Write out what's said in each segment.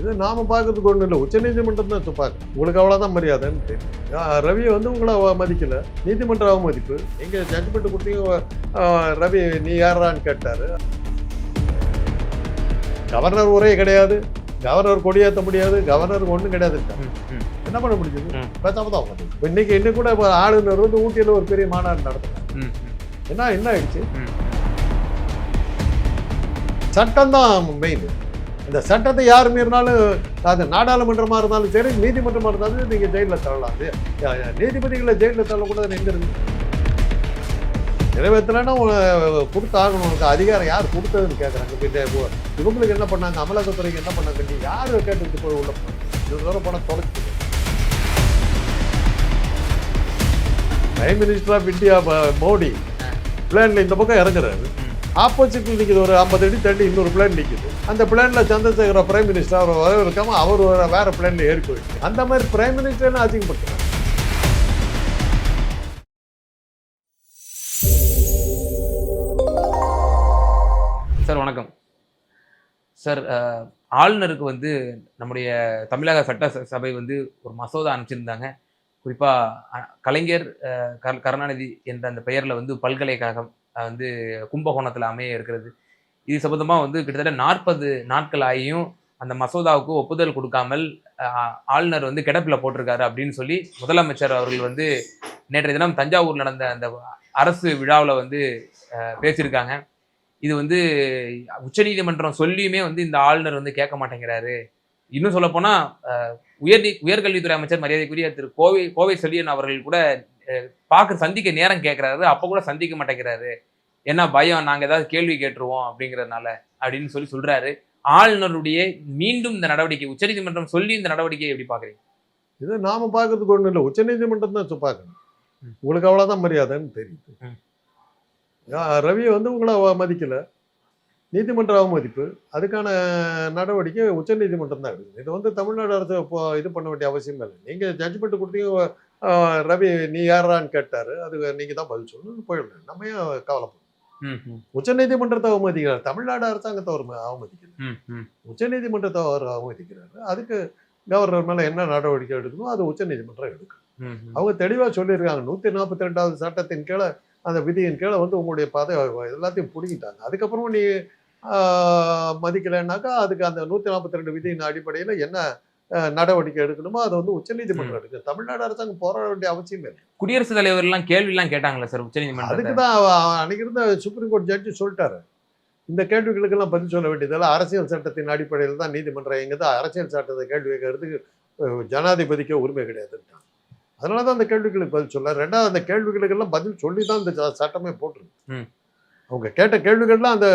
இது நாம பார்க்கறதுக்கு ஒன்றும் இல்லை. உச்சநீதிமன்றம் தான் பார்க்க உங்களுக்கு அவ்வளோதான் மரியாதைன்னு தெரியும். ரவி வந்து உங்களை மதிக்கல. நீதிமன்ற அவமதிப்பு. நீங்க ஜட்ஜ்மெண்ட் கொடுத்தீங்க ரவி நீ யாரான்னு கேட்டாரு. கவர்னர் உரையே கிடையாது. கவர்னர் கொடியேற்ற முடியாது. கவர்னருக்கு ஒன்றும் கிடையாது. என்ன பண்ண முடிஞ்சது. பேசாம தான் இப்போ இன்னைக்கு இன்னைக்கு கூட இப்போ ஆளுநர் வந்து ஊட்டியில் ஒரு பெரிய மாநாடு நடத்துனாங்க என்ன என்ன ஆயிடுச்சு? ம். சட்டம் தான் மெயின் இந்த சட்டத்தை யார் மீறினாலும் அது நாடாளுமன்றமா இருந்தாலும் சரி நீதிமன்றமா இருந்தாலும் நீங்க ஜெயில தள்ளலாம். அது, நீதிபதிகளை ஜெயில தள்ளக்கூடாது எங்க இருக்கு. நிறைவேற்றலைன்னா கொடுத்து ஆகணும் உனக்கு அதிகாரம் யார் கொடுத்ததுன்னு கேட்குறாங்க இப்போ இவங்களுக்கு என்ன பண்ணாங்க? அமலாக்கத்துறைக்கு என்ன பண்ணாங்க? நீ யார் கேட்டுட்டு போய் உள்ள இது தூரம் பணம் தொலைச்சு prime minister of India Modi பிளேன்ல இந்த பக்கம் இறங்குறாரு. ஆப்போசிட்டில் நிற்கிது ஒரு ஐம்பது அடி தள்ளி இன்னொரு பிளேன் நிற்கிது அந்த பிளேனில் சந்திரசேகர பிரைம் மினிஸ்டர் அவர் வர இருக்காம அவர் வர வேறு பிளேன்ல ஏறி போயிட்டு அந்த மாதிரி பிரைம் மினிஸ்டர் அதிகப்படுத்துறாங்க சார் வணக்கம். சார் ஆளுநருக்கு வந்து நம்முடைய தமிழக சட்ட சபை வந்து ஒரு மசோதா அனுப்பிச்சிருந்தாங்க. குறிப்பாக கலைஞர் கருணாநிதி என்ற அந்த பெயரில் வந்து பல்கலைக்கழகம் வந்து கும்பகோணத்தில் அமைய இருக்கிறது. இது சம்பந்தமாக வந்து கிட்டத்தட்ட நாற்பது நாட்கள் ஆகியும் அந்த மசோதாவுக்கு ஒப்புதல் கொடுக்காமல் ஆளுநர் வந்து கிடப்பில் போட்டிருக்காரு அப்படின்னு சொல்லி முதலமைச்சர் அவர்கள் வந்து நேற்றைய தினம் தஞ்சாவூர் நடந்த அந்த அரசு விழாவில் வந்து பேசியிருக்காங்க. இது வந்து உச்சநீதிமன்றம் சொல்லியுமே வந்து இந்த ஆளுநர் வந்து கேட்க மாட்டேங்கிறாரு. இன்னும் சொல்லப்போனால் போனா உயர் உயர்கல்வித்துறை அமைச்சர் மரியாதைக்குரிய திரு கோவை கோவை செழியன் அவர்கள் கூட பார்க்க சந்திக்க நேரம் கேட்கறாரு அப்ப கூட சந்திக்க மாட்டேங்கிறாரு. என்ன பயம்? நாங்க ஏதாவது கேள்வி கேட்டுருவோம் அப்படிங்கறதுனால அப்படின்னு சொல்லி சொல்றாரு. ஆளுநருடைய மீண்டும் இந்த நடவடிக்கை உச்சநீதிமன்றம் சொல்லி இந்த நடவடிக்கையை எப்படி பாக்குறீங்க இது நாம பார்க்கறதுக்கு ஒன்றும் இல்லை. உச்சநீதிமன்றம் தான் பார்க்கணும். உங்களுக்கு அவ்வளோதான் மரியாதைன்னு தெரியுது. ரவி வந்து உங்களை மதிக்கல. நீதிமன்ற அவமதிப்பு. அதுக்கான நடவடிக்கை உச்சநீதிமன்றம் தான் எடுக்குது. இது வந்து தமிழ்நாடு அரசு இது பண்ண வேண்டிய அவசியம் இல்லை. நீங்க ஜட்ஜ்மெண்ட் கொடுத்தீங்க ரவி நீ யாரான்னு கேட்டாரு. அது நீங்க தான் பதில் சொல்லணும் போயிடணும் நம்ம ஏன் கவலைப்படணும்? ம், ம், உச்சநீதிமன்றத்தை அவமதிக்கிறார். தமிழ்நாடு அரசாங்கத்தை அவர் அவமதிக்கிறார். உச்சநீதிமன்றத்தை அவர் அவமதிக்கிறாரு. அதுக்கு கவர்னர் மேல என்ன நடவடிக்கை எடுக்கணும் அது உச்சநீதிமன்றம் எடுக்கும். அவங்க தெளிவா சொல்லியிருக்காங்க. நூத்தி நாற்பத்தி ரெண்டாவது சட்டத்தின் கீழே அந்த விதியின் கீழே வந்து உங்களுடைய பதவி எல்லாத்தையும் பிடிங்கிட்டாங்க. அதுக்கப்புறம் நீ மதிக்கலைன்னாக்கா அதுக்கு அந்த நூத்தி நாற்பத்தி ரெண்டு விதியின் அடிப்படையில என்ன நடவடிக்கை எடுக்கணுமோ அதை வந்து உச்சநீதிமன்றம் எடுக்கு தமிழ்நாடு அரசாங்கம் போராட வேண்டிய அவசியம் இல்லை. குடியரசுத் தலைவர் எல்லாம் கேள்வி எல்லாம் கேட்டாங்களா சார் அதுக்கு உச்சநீதிமன்றத்தை தான் அன்னைக்கு இருந்த சுப்ரீம் கோர்ட் ஜட்ஜி சொல்லிட்டாரு. இந்த கேள்விகளுக்கெல்லாம் பதில் சொல்ல வேண்டியதெல்லாம் அரசியல் சட்டத்தின் அடிப்படையில் தான் நீதிமன்றம் எங்க தான் அரசியல் சட்டத்தை கேள்வி கேட்கறதுக்கு ஜனாதிபதிக்கு உரிமை கிடையாதுன்ட்டாங்க அதனால தான் அந்த கேள்விகளுக்கு பதில் சொல்ல ரெண்டாவது அந்த கேள்விகளுக்கெல்லாம் பதில் சொல்லி தான் இந்த சட்டமே போட்டிருக்கு. அவங்க கேட்ட கேள்விகள்லாம் அந்த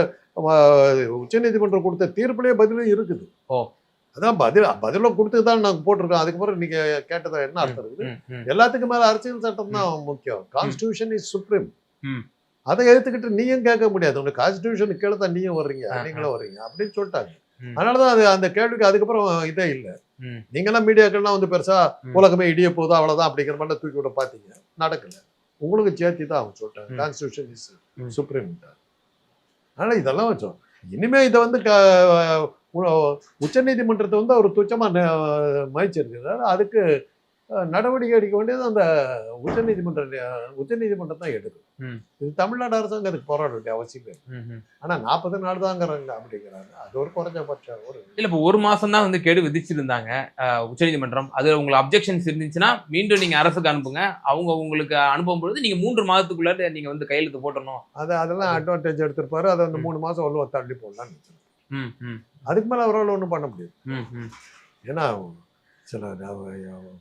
உச்சநீதிமன்றம் கொடுத்த தீர்ப்புலேயே பதிலும் இருக்குது. ஓ. அதான் பதில் பதில கொடுத்து தான் நாங்கள் போட்டிருக்கோம் அதுக்கப்புறம் நீங்க கேட்டதா என்ன அர்த்தம் இருக்குது. எல்லாத்துக்கும் மேல அரசியல் சட்டம் தான் முக்கியம் கான்ஸ்டியூஷன் இஸ் சுப்ரீம். அதை எடுத்துக்கிட்டு நீயும் கேட்க முடியாது உனக்கு கான்ஸ்டியூஷன் கீழே தான் நீயும் வர்றீங்க. நீங்களும் வர்றீங்க அப்படின்னு சொல்லிட்டாங்க. அதனாலதான் அது அந்த கேள்விக்கு அதுக்கப்புறம் இதே இல்லை. நீங்கெல்லாம் மீடியாக்கள்லாம் வந்து பெருசா. உலகமே இடிய போகுது அவ்வளவுதான் அப்படிங்கிற மாதிரி தூக்கி விட பாத்தீங்க நடக்கல உங்களுக்கு சேர்த்தி தான் அவங்க சொல்லிட்டாங்க. Constitution is. சுப்ரீம் அதனால இதெல்லாம் வச்சோம் இனிமே இதை வந்து உச்சநீதிமன்றத்தை வந்து அவர் துச்சமா ந- மதிச்சிருக்கிறார். அதுக்கு நடவடிக்கை எடுக்க வேண்டியது அந்த உச்சநீதிமன்ற உச்சநீதிமன்றம் தான் எடுக்கும். இது தமிழ்நாடு அரசாங்கம் அதுக்கு போராட வேண்டிய அவசியம். ஆனா நாற்பது நாள் தாங்கிறாங்க அப்படிங்கிறாங்க. அது ஒரு குறைஞ்சபட்சம் ஒரு இல்ல இப்போ ஒரு மாசம் தான் வந்து கெடு விதிச்சிருந்தாங்க உச்சநீதிமன்றம். அது உங்களுக்கு அப்ஜெக்ஷன்ஸ் இருந்துச்சுன்னா மீண்டும் நீங்க அரசுக்கு அனுப்புங்க. அவங்க உங்களுக்கு அனுப்பும் பொழுது நீங்க மூன்று மாதத்துக்குள்ள நீங்க வந்து கையெழுத்து போட்டணும் அது அதெல்லாம் அட்வான்டேஜ் எடுத்திருப்பாரு. அதை வந்து. மூணு மாசம் உள்ள தள்ளி போடலாம்னு அதுக்கு மேல அவரால் ஒன்றும் பண்ண முடியாது. ஏன்னா சில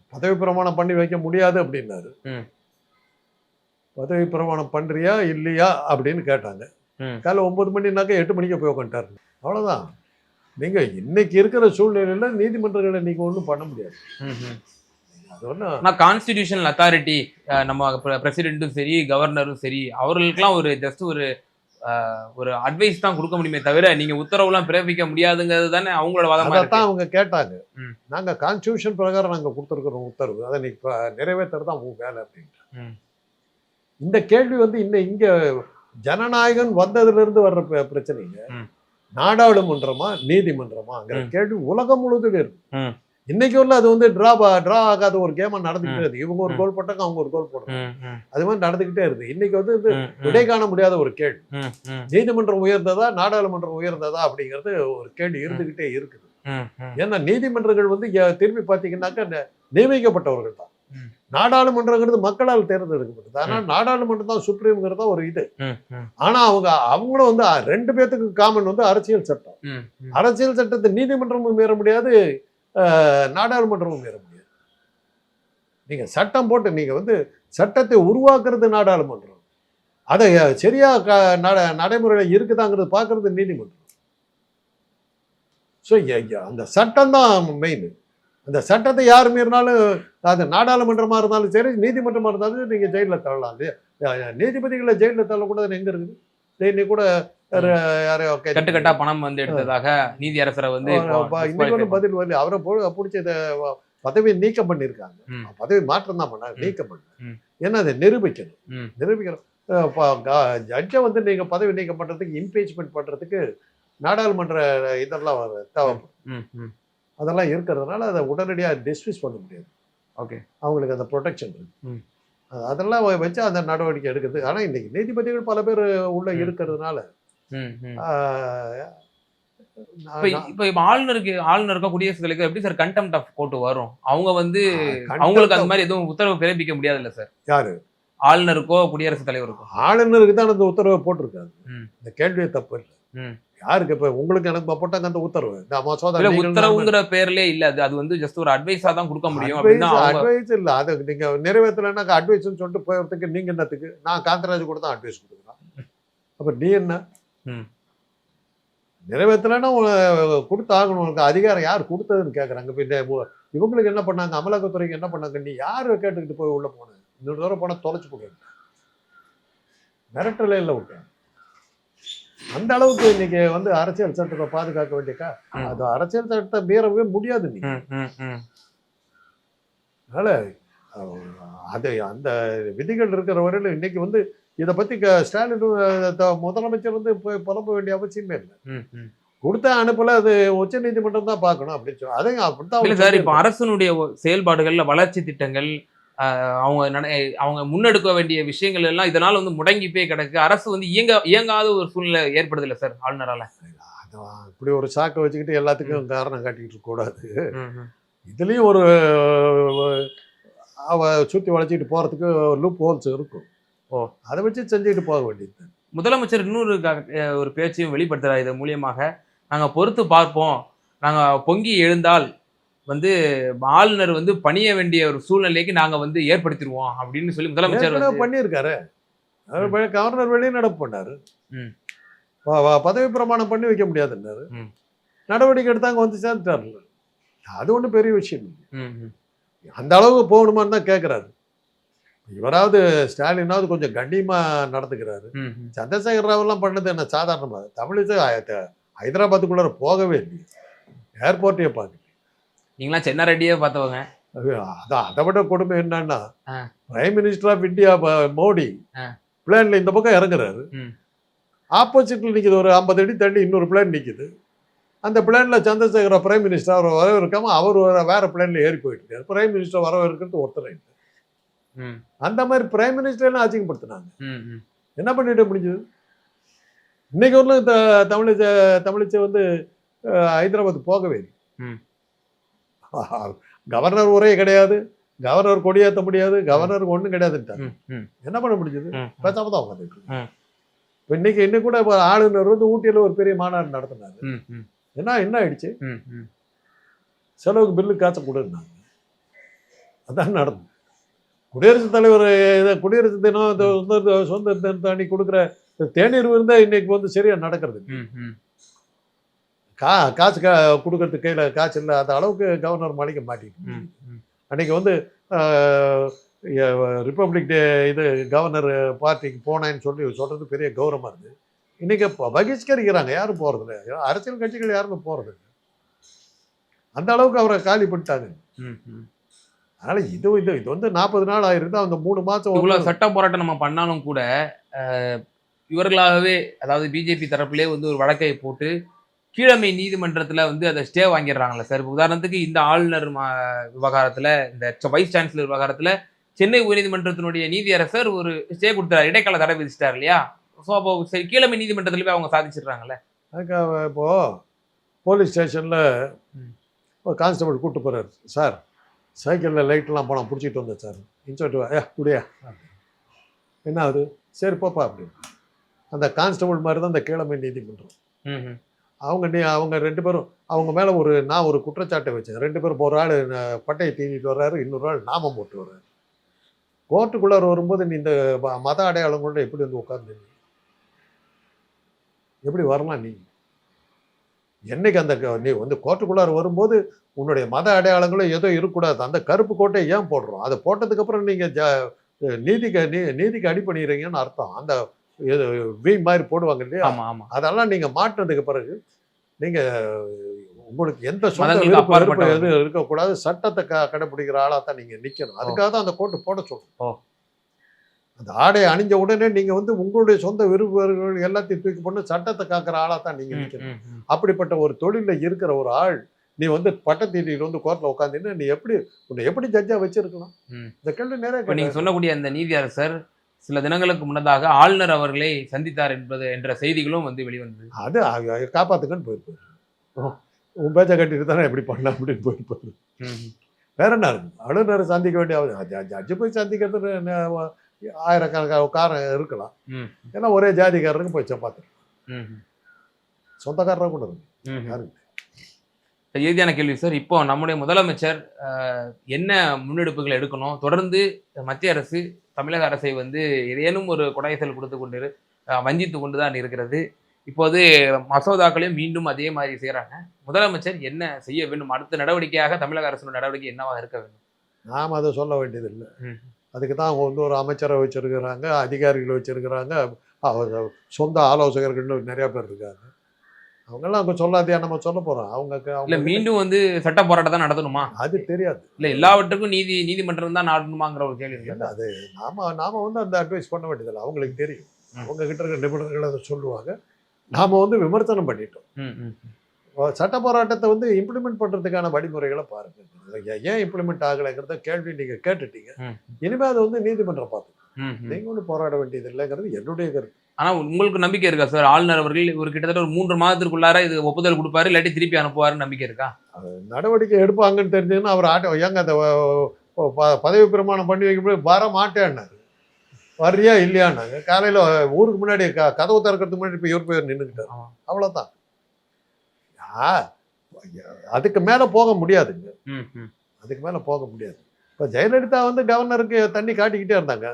பதவி பிரமாணம் பண்ணி வைக்க முடியாது அப்படின்னாரு. பதவி பிரமாணம் பண்றியா இல்லையா அப்படின்னு கேட்டாங்க. ம். காலைல ஒன்பது மணினாக்கா எட்டு மணிக்கு போய் உட்காந்துட்டாரு அவ்வளவுதான். நீங்க இன்னைக்கு இருக்கிற சூழ்நிலையில நீதிமன்றங்களை நீங்க ஒன்றும் பண்ண முடியாது. கான்ஸ்டிடியூஷனல் அத்தாரிட்டி நம்ம பிரசிடென்ட்டும் சரி கவர்னரும் சரி அவர்களுக்கெல்லாம் ஒரு ஜஸ்ட் ஒரு ஒரு அட்வைஸ் தான் கொடுக்க முடியுமே தவிர நீங்க உத்தரவுலாம் பிறப்பிக்க முடியாதுங்கிறது தானே அவங்களோட வாதமா அதைத்தான் அவங்க கேட்டாங்க. நாங்க கான்ஸ்டியூஷன் பிரகாரம் நாங்க கொடுத்துருக்குறோம் உத்தரவு அதை நீ நிறைவேற்றுறது தான் உங்க வேலை அப்படின்ட்டு. இந்த கேள்வி வந்து இன்னும் இங்க ஜனநாயகன் வந்ததுல இருந்து வர்ற பிர- பிரச்சனைங்க. நாடாளுமன்றமா நீதிமன்றமாங்கிற. கேள்வி உலகம் முழுவதும் இருக்கு. இன்னைக்கு வரல அது வந்து டிரா டிரா ஆகாத ஒரு கேமா நடந்துகிட்டே இருக்கு. இவங்க ஒரு. கோல் போட்டாங்க அவங்க ஒரு கோல் ம், அது மாதிரி நடந்துகிட்டே இருக்கு. இன்னைக்கு வந்து இது விடை காண முடியாத ஒரு கேள்வி. நீதிமன்றம் உயர்ந்ததா நாடாளுமன்றம் உயர்ந்ததா அப்படிங்கிறது ஒரு கேள்வி இருந்துகிட்டே இருக்குது. ஏன்னா நீதிமன்றங்கள் வந்து திரும்பி பார்த்தீங்கன்னாக்கா நியமிக்கப்பட்டவர்கள் தான். நாடாளுமன்றங்கிறது மக்களால் தேர்ந்தெடுக்கப்பட்டது. ஆனா நாடாளுமன்றம் தான் சுப்ரீம்ங்கிறது ஒரு இது. ஆனா அவங்க அவங்களும் வந்து ரெண்டு பேத்துக்கு காமன் வந்து அரசியல் சட்டம். அரசியல் சட்டத்தை நீதிமன்றமும் மீற முடியாது நாடாளுமன்றமும் ஏற முடியாது. நீங்கள் சட்டம் போட்டு நீங்கள் வந்து சட்டத்தை உருவாக்குறது நாடாளுமன்றம். அதை சரியாக க- நட- நடைமுறையில் இருக்குதாங்கிறது பார்க்கறது நீதிமன்றம். ஸோ அந்த சட்டம் தான் மெயின் அந்த சட்டத்தை யார் மீறினாலும் அது நாடாளுமன்றமாக இருந்தாலும் சரி நீதிமன்றமாக இருந்தாலும் நீங்கள் ஜெயிலில் தள்ளலாம் இல்லையா? நீதிபதிகளை ஜெயிலில் தள்ளக்கூடாதுன்னு எங்கே இருக்குது? இன்னைக்கு கூட கட்டு கட்டா பணம் வந்து எடுத்ததாக நீதி அரசரை வந்து இன்னைக்கு பதில் வரல அவரை பிடிச்ச இத பதவியை நீக்கம் பண்ணியிருக்காங்க. ம். பதவி மாற்றம் தான் பண்ணாங்க. நீக்கம் பண்ணல ம். ஏன்னா அதை நிரூபிக்கணும். நிரூபிக்கணும். ஜட்ஜை வந்து நீங்க பதவி நீக்கம் பண்றதுக்கு இம்பீச்மெண்ட் பண்றதுக்கு நாடாளுமன்ற இதெல்லாம் தேவைப்படும். அதெல்லாம் இருக்கிறதுனால அதை உடனடியாக டிஸ்மிஸ் பண்ண முடியாது. ஓகே. அவங்களுக்கு அந்த ப்ரொடெக்ஷன் இருக்கு. அதெல்லாம் வச்சு அந்த நடவடிக்கை எடுக்குது. ஆனா இன்னைக்கு நீதிபதிகள் பல பேர் உள்ள. இருக்கிறதுனால இப்ப ஆளுநருக்கு ஆளுநருக்கும் குடியரசுத் தலைவர் எப்படி சார் கண்டெம்ட் ஆஃப் கோர்ட் வரும்? அவங்க வந்து அவங்களுக்கு அந்த மாதிரி எதுவும் உத்தரவு பிறப்பிக்க முடியாதுல்ல சார் யாரு? ஆளுநருக்கோ குடியரசுத் தலைவருக்கோ? ஆளுநருக்கு தான் அந்த உத்தரவை போட்டிருக்காரு. ம். இந்த கேள்வியே தப்பு இல்லை. யாருக்கு இப்ப உங்களுக்கு எனக்கு போட்டாங்க அந்த உத்தரவு? இந்த மசோதா இல்ல உத்தரவுங்கிற பேர்லயே இல்ல. அது அது வந்து ஜஸ்ட் ஒரு அட்வைஸா தான் கொடுக்க முடியும் advice இல்ல. அது நீங்க நிறைவேற்றலைன்னா அட்வைஸ்னு சொல்லிட்டு போயறதுக்கு நீங்க என்னத்துக்கு? நான் காந்தராஜ் கூட தான் அட்வைஸ் கொடுக்குறேன். அப்ப நீ என்ன? நிறைவேற்றலைன்னா கொடுத்தாகணும். உனக்கு அதிகாரம் யார் கொடுத்ததுன்னு கேட்குறாங்க இந்த இவங்களுக்கு என்ன பண்ணாங்க? அமலாக்கத்துறைக்கு என்ன பண்ணாங்க? நீ யார் கேட்டுக்கிட்டு போய் உள்ள போன? இன்னொரு தடவை போனால் தொலைச்சு போடுங்க மிரட்டலே இல்லை விட்டேன் அந்த அளவுக்கு இன்னைக்கு வந்து அரசியல் சட்டத்தை பாதுகாக்க வேண்டியக்கா. அது அரசியல் சட்டத்தை மீறவே முடியாது ம். அதனால அது அந்த விதிகள் இருக்கிற வரையில இன்னைக்கு வந்து இதை பத்தி க- ஸ்டாலின் முதலமைச்சர் வந்து புலம்ப வேண்டிய அவசியமே இல்லை. கொடுத்த அனுப்பல அது உச்ச நீதிமன்றம் தான் பார்க்கணும் அப்படின்னு சொல்லி அதையும் அப்படித்தான் இல்ல சார் இப்ப. அரசனுடைய செயல்பாடுகள்ல வளர்ச்சி திட்டங்கள் அவங்க அவங்க முன்னெடுக்க வேண்டிய விஷயங்கள் எல்லாம் இதனால வந்து முடங்கி போய் கிடக்கு அரசு வந்து இயங்க இயங்காத ஒரு சூழ்நிலை ஏற்படுது இல்ல சார் ஆளுநரால இப்படி ஒரு சாக்கை வச்சுக்கிட்டு எல்லாத்துக்கும் காரணம் காட்டிக்கிட்டு கூடாது. இதுலயும் ஒரு அவ சுத்தி வளைச்சிட்டு போறதுக்கு லூப் ஹோல்ஸ் இருக்கும். அதை வச்சு செஞ்சுக்கிட்டு போக வேண்டியது. முதலமைச்சர் இன்னொரு ஒரு பேச்சையும் வெளிப்படுத்துறாரு இது மூலியமாக. நாங்க பொறுத்து பார்ப்போம். நாங்க பொங்கி எழுந்தால் வந்து ஆளுநர் வந்து பணிய வேண்டிய ஒரு சூழ்நிலைக்கு நாங்க வந்து ஏற்படுத்திடுவோம் அப்படின்னு சொல்லி முதலமைச்சர் பண்ணியிருக்காரு. கவர்னர் வெளிநடப்பு பண்ணாரு. பதவி பிரமாணம் பண்ணி வைக்க முடியாதுன்னாரு. நடவடிக்கை எடுத்தாங்க வந்து சேர்ந்துட்டாருல அது ஒன்றும் பெரிய விஷயம் இல்லை. அந்த அளவுக்கு போகணுமான்னு தான் கேட்குறாரு இவராவது ஸ்டாலினாவது கொஞ்சம் கண்ணியமா நடந்துக்கிறாரு. சந்திரசேகர் ராவெல்லாம் பண்ணது என்ன சாதாரணமாக தமிழிசை ஹைதராபாத்துக்குள்ளார போகவே இல்லை ஏர்போர்ட்டையே பார்க்க நீங்களாம் சென்னை ரெட்டியே பார்த்தவங்க அதான் அதை விட கொடுமை என்னன்னா. Prime minister of India Modi. பிளேன்ல இந்த பக்கம் இறங்குறாரு. ஆப்போசிட்ல நிக்குது ஒரு ஐம்பது அடி தள்ளி இன்னொரு பிளேன் நிக்குது அந்த பிளேன்ல சந்திரசேகர பிரைம் மினிஸ்டர் அவர் வரவேற்காம அவர் வேற பிளேன்ல ஏறி போயிட்டு இருக்காரு பிரைம் மினிஸ்டர் வரவேற்கிறது ஒருத்தர் இல்லை. அந்த மாதிரி பிரைம் மினிஸ்டர் அசிங்கப்படுத்தினாங்க. ம், ம். என்ன பண்ணிட்டு முடிஞ்சது? இன்னைக்கு வரலும் இந்த தமிழிசை தமிழிசை வந்து ஹைதராபாத் போகவே. கவர்னர் உரையே கிடையாது. கவர்னர் கொடியேற்ற முடியாது. கவர்னருக்கு ஒன்றும் ம், என்ன பண்ண முடிஞ்சது. பேசாம தான் உட்காந்துட்டு. இப்போ இன்னைக்கு இன்னைக்கு கூட இப்போ ஆளுநர் வந்து ஊட்டியில் ஒரு பெரிய மாநாடு நடத்தினாரு. என்ன என்ன ஆயிடுச்சு. செலவுக்கு பில்லு காசை கொடுன்னாங்க. அதான் நடந்தது. குடியரசுத் தலைவர் இதை குடியரசு தினம் இந்த சுதந்திர சுதந்திர தினத்தை அன்னைக்கு கொடுக்குற தேநீர் விருந்தா இன்னைக்கு வந்து சரியா நடக்கிறது. கா காசு கா கொடுக்கறதுக்கு கையில் காசு இல்லை அந்த அளவுக்கு கவர்னர் மாளிகை மாட்டிட்டு. அன்னைக்கு வந்து ரிப்பப்ளிக் டே இது கவர்னர் பார்ட்டிக்கு போனேன்னு சொல்லி சொல்றது பெரிய கௌரவமா இருக்கு. இன்னைக்கு இப்போ பகிஷ்கரிக்கிறாங்க. யாரும் போறது இல்லை. அரசியல் கட்சிகள் யாருமே போறது இல்லை. அந்த அளவுக்கு அவரை காலி பண்ணிட்டாங்க. அதனால இது இது இது வந்து நாற்பது நாள் ஆயிருந்தா அந்த மூணு மாசம் இவ்வளவு வந்து- சட்ட போராட்டம் நம்ம பண்ணாலும் கூட இவர்களாகவே அதாவது பிஜேபி தரப்பிலே வந்து ஒரு வழக்கை போட்டு கீழமை நீதிமன்றத்துல வந்து அதை ஸ்டே வாங்கிடுறாங்கல்ல சார். இப்ப உதாரணத்துக்கு இந்த ஆளுநர் மா- விவகாரத்துல இந்த வைஸ் சான்சலர் விவகாரத்துல சென்னை உயர்நீதிமன்றத்தினுடைய நீதியரசர் ஒரு ஸ்டே கொடுத்தாரு இடைக்கால தடை விதிச்சிட்டார் இல்லையா? ஸோ அப்போ சரி கீழமை நீதிமன்றத்துல போய் அவங்க சாதிச்சிடுறாங்கல்ல. அதுக்காக இப்போ போலீஸ் ஸ்டேஷனில். ஒரு கான்ஸ்டபிள் கூப்பிட்டு போகிறார் சார். சைக்கிளில் லைட்லாம் போனால் பிடிச்சிட்டு வந்தேன் சார். இன்சர்ட் ஏ குடியா. என்ன ஆகுது சரி போப்பா அப்படி அந்த கான்ஸ்டபிள் மாதிரி தான் அந்த கீழமை நீதிமன்றம் ம், ம். அவங்க நீ அவங்க ரெண்டு பேரும் அவங்க மேலே ஒரு நான் ஒரு குற்றச்சாட்டை வச்சேன். ரெண்டு பேரும் ஒரு ஆள் பட்டையை தீனிட்டு வர்றாரு இன்னொரு ஆள் நாமம் போட்டு வர்றாரு. கோர்ட்டுக்குள்ளார வரும்போது நீ இந்த மத அடையாளங்களோட எப்படி வந்து உட்கார்ந்து நீ எப்படி வரலாம் நீ? என்னைக்கு அந்த நீ வந்து கோர்ட்டுக்குள்ளார வரும்போது உன்னுடைய மத அடையாளங்களும் ஏதோ இருக்கக்கூடாது. அந்த கருப்பு கோட்டை ஏன் போடுறோம்? அதை போட்டதுக்கப்புறம் நீங்கள் ஜ நீதிக்கு நீ நீதிக்கு அடிபணிகிறீங்கன்னு அர்த்தம். அந்த இது வி மாதிரி போடுவாங்க இல்லையா? அதெல்லாம் நீங்க மாட்டினதுக்கு பிறகு நீங்க உங்களுக்கு எந்த சொந்த. எதுவும் இருக்கக்கூடாது. சட்டத்தை க கடைப்பிடிக்கிற ஆளா தான் நீங்க நிக்கணும். அதுக்காக தான் அந்த கோட்டு போட ஓ. அந்த ஆடையை அணிஞ்ச உடனே நீங்க வந்து உங்களுடைய சொந்த விருப்பங்கள் எல்லாத்தையும் தூக்கி போட்டு சட்டத்தை காக்கிற ஆளா தான் நீங்க ம், நிக்கணும் ம், ம். அப்படிப்பட்ட ஒரு தொழில இருக்கிற ஒரு ஆள் நீ வந்து பட்டத்தீட்டிட்டு வந்து கோர்ட்ல உட்காந்துன்னு நீ எப்படி உன்னை எப்படி ஜட்ஜா வச்சிருக்கலாம். இந்த கேள்வி நிறைய இப்ப நீங்க கேட்டாரு. சொல்லக்கூடிய அந்த நீதியரசர் சில தினங்களுக்கு முன்னதாக ஆளுநர் அவர்களை சந்தித்தார் என்பது என்ற செய்திகளும் வந்து வெளிவந்தது அது காப்பாத்துக்கன்னு போயிருப்பாரு உன் பேச்சை கட்டிட்டு தானே எப்படி பண்ண அப்படின்னு போயிருப்பாரு. வேற என்ன இருக்கு ஆளுநரை சந்திக்க வேண்டிய ஜட்ஜு போய் சந்திக்கிறது ஆயிரக்கணக்கான காரம் இருக்கலாம். ஏன்னா ஒரே ஜாதிக்காரருக்கு போய் ம். சொந்தக்காரராக கூட இருக்கு. யாருக்கு இறுதியான கேள்வி சார். இப்போ நம்முடைய முதலமைச்சர் என்ன முன்னெடுப்புகள் எடுக்கணும்? தொடர்ந்து மத்திய அரசு தமிழக அரசை வந்து ஏதேனும் ஒரு கொடைசல் கொடுத்து கொண்டு வஞ்சித்து கொண்டு தான் இருக்கிறது. இப்போது மசோதாக்களையும் மீண்டும் அதே மாதிரி செய்கிறாங்க முதலமைச்சர் என்ன செய்ய வேண்டும்? அடுத்த நடவடிக்கையாக தமிழக அரசின் நடவடிக்கை என்னவாக இருக்க வேண்டும்? நாம் அதை சொல்ல வேண்டியதில்லை. அதுக்கு தான் அவங்க வந்து ஒரு அமைச்சரை வச்சிருக்கிறாங்க அதிகாரிகள் வச்சிருக்கிறாங்க. அவங்க சொந்த ஆலோசகர்கள் நிறைய பேர் இருக்காங்க. அவங்கெல்லாம் அவங்க சொல்லாதையா நம்ம சொல்ல போறோம். அவங்க இல்ல மீண்டும் வந்து சட்ட போராட்டம் தான் நடத்தணுமா? அது தெரியாது. இல்ல எல்லாவற்றுக்கும் நீதி நீதிமன்றம் தான் நாடணுமாங்கிற ஒரு கேள்வி என்ன அது நாம நாம வந்து அந்த அட்வைஸ் பண்ண வேண்டியதில்லை. அவங்களுக்கு தெரியும். அவங்க கிட்ட இருக்க நிபுணர்கள் அதை சொல்லுவாங்க. நாம வந்து விமர்சனம் பண்ணிட்டோம். ம், சட்ட போராட்டத்தை வந்து இம்ப்ளிமெண்ட் பண்றதுக்கான வழிமுறைகளை பாருங்க. ஏன் இம்ப்ளிமெண்ட் ஆகலைங்கிறத கேள்வி நீங்க கேட்டுட்டீங்க. ம். இனிமே அது வந்து நீதிமன்றம் பார்த்து ம், ம். நீங்க ஒன்றும் போராட வேண்டியது இல்லைங்கிறது என்னுடைய கருத்து. ஆனா உங்களுக்கு நம்பிக்கை இருக்கா சார்? ஆளுநர் அவர்கள் ஒரு கிட்டத்தட்ட ஒரு மூன்று மாதத்திற்குள்ளார இது ஒப்புதல் கொடுப்பாரு இல்லாட்டி திருப்பி அனுப்புவாருன்னு நம்பிக்கை இருக்கா? நடவடிக்கை எடுப்பாங்கன்னு தெரிஞ்சதுன்னா அவர் ஆட்ட ஏங்க அந்த பதவி பிரமாணம் பண்ணி வைக்கும்போது வர மாட்டேன்னாரு. வர்றியா இல்லையான்னாங்க. காலையில ஊருக்கு முன்னாடி கதவு திறக்கிறதுக்கு முன்னாடி இப்போ இவர் போய் நின்றுக்கிட்டார். அவ்வளோதான் அதுக்கு மேல போக முடியாதுங்க. அதுக்கு மேலே போக முடியாது. இப்போ ஜெயலலிதா வந்து கவர்னருக்கு தண்ணி காட்டிக்கிட்டே இருந்தாங்க.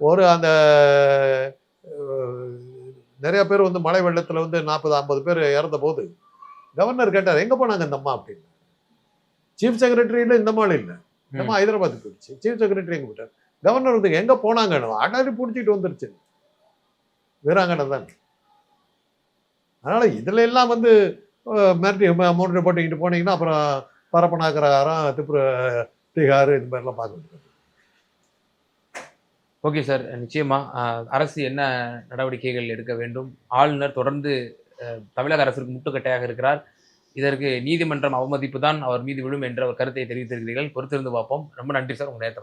ஒரு அந்த நிறைய பேர் வந்து மழை வெள்ளத்தில் வந்து நாற்பது ஐம்பது பேர் இறந்த போது கவர்னர் கேட்டார் எங்கே போனாங்க இந்த அம்மா? அப்படின்னு. சீஃப் செக்ரட்டரியில் இந்த மாதிரி இல்லை. இந்த அம்மா ஹைதராபாத்துக்கு போயிடுச்சு. சீஃப் செக்ரட்டரி எங்கே போயிட்டார்? கவர்னர் வந்து எங்கே போனாங்க அடாரி பிடிச்சிட்டு வந்துருச்சு. வீராங்கனை தான். அதனால இதுல எல்லாம் வந்து மிரட்டி மூட்டை போட்டுக்கிட்டு போனீங்கன்னா அப்புறம் பரப்பனாக்கிரகாரம் திப்புர திகார் இது மாதிரிலாம் பார்க்க முடியும் ஓகே சார் நிச்சயமாக அரசு என்ன நடவடிக்கைகள் எடுக்க வேண்டும்? ஆளுநர் தொடர்ந்து தமிழக அரசுக்கு முட்டுக்கட்டையாக இருக்கிறார். இதற்கு நீதிமன்றம் அவமதிப்பு தான் அவர் மீது விழும் என்ற ஒரு கருத்தை தெரிவித்திருக்கிறீர்கள். பொறுத்திருந்து பார்ப்போம். ரொம்ப நன்றி சார். உங்கள் நேரத்தை